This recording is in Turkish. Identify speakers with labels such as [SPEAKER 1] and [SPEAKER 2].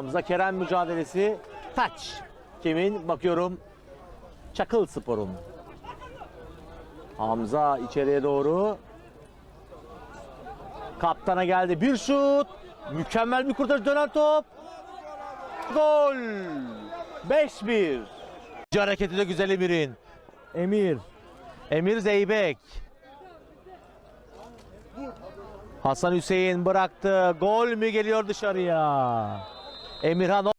[SPEAKER 1] Hamza Kerem mücadelesi. Taç. Kimin? Bakıyorum. Çakıl Spor'un. Hamza içeriye doğru. Kaptana geldi. Bir şut. Mükemmel bir kurtarış dönen top. Gol. 5-1. Hareketi de güzel Emir'in. Emir. Emir Zeybek. Hasan Hüseyin bıraktı. Gol mü geliyor dışarıya? Emirhan